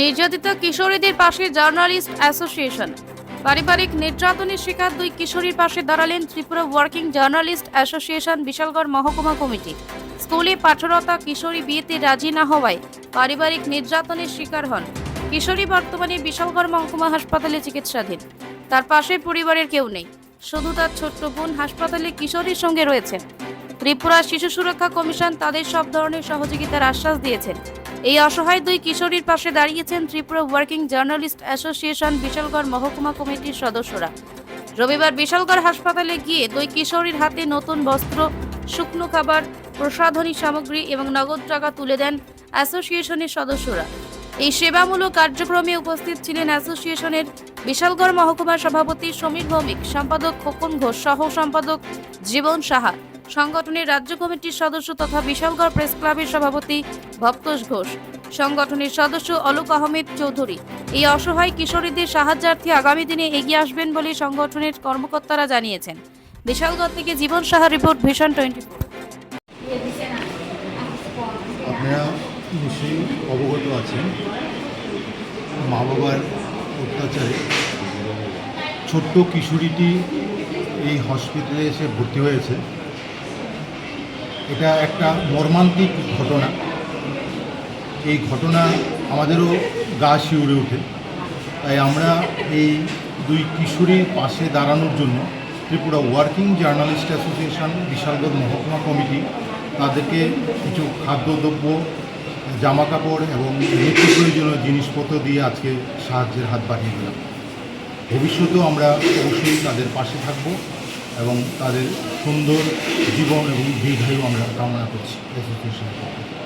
নির্যাতিত কিশোরীদের পাশে journalist association. পারিবারিক নির্যাতনের শিকার দুই কিশোরীর পাশে দাঁড়ালেন Tripura working journalist association Bishalgarh মহকুমা কমিটি। স্কুলে পাঠরতা কিশোরী বিয়েতে রাজি না হওয়ায় পারিবারিক নির্যাতনের শিকার হন। কিশোরী বর্তমানে বিশালগড় মহকুমা হাসপাতালে চিকিৎসাধীন। তার পাশে পরিবারের কেউ নেই। শুধু তার ছোট্ট বোন হাসপাতালে কিশোরীর সঙ্গে রয়েছেন ত্রিপুরা শিশু সুরক্ষা কমিশন তাদের সব ধরনের সহযোগিতার আশ্বাস দিয়েছেন। এই অসহায় দুই কিশোরীর পাশে দাঁড়িয়েছেন Tripura working journalist association Bishalgarh মহকুমা কমিটির সদস্যরা। রবিবার বিশালগড় হাসপাতালে গিয়ে দুই কিশোরীর হাতে নতুন বস্ত্র, শুকনো খাবার, প্রসাধনী সামগ্রী এবং নগদ টাকা তুলে দেন অ্যাসোসিয়েশনের সদস্যরা। এই সেবামূলক কার্যক্রমে উপস্থিত ছিলেন অ্যাসোসিয়েশনের বিশালগড় মহকুমার সভাপতি সমীর ভৌমিক, সম্পাদক খোকন ঘোষ সহ সম্পাদক জীবন সাহা। সংগঠনের রাজ্য কমিটির সদস্য তথা বিশালগড় প্রেস ক্লাবের সভাপতি ভক্তোষ ঘোষ। সংগঠনের সদস্য অলোক আহমেদ চৌধুরী। এই অসহায় কিশোরীদের সাহায্যার্থে আগামী দিনে এগিয়ে আসবেন বলে সংগঠনের কর্মকর্তারা জানিয়েছেন। বিশালগড় থেকে Jiban Saha report vision twenty আপনারা নিশ্চয়ই অবগত আছেন, মা বাবার অত্যাচারে ছোট্ট কিশোরীটি এই হসপিটালে এসে ভর্তি হয়েছে। এটা একটা মর্মান্তিক ঘটনা। এই ঘটনা আমাদেরও গা শিউরে ওঠে। তাই আমরা এই দুই কিশোরীর পাশে দাঁড়ানোর জন্য Tripura working journalist association, Bishalgarh মহকুমা কমিটি, তাদেরকে কিছু খাদ্যদ্রব্য জামা কাপড় এবং নিত্য প্রয়োজনীয় জিনিসপত্র দিয়ে আজকে সাহায্যের হাত বাড়িয়ে দিলাম। ভবিষ্যতেও আমরা অবশ্যই তাদের পাশে থাকব। এবং তাদের সুন্দর জীবন এবং দীর্ঘায়ু আমরা কামনা করছি থেকে।